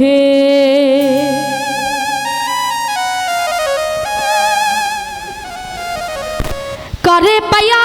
দুঃখে করে পায়া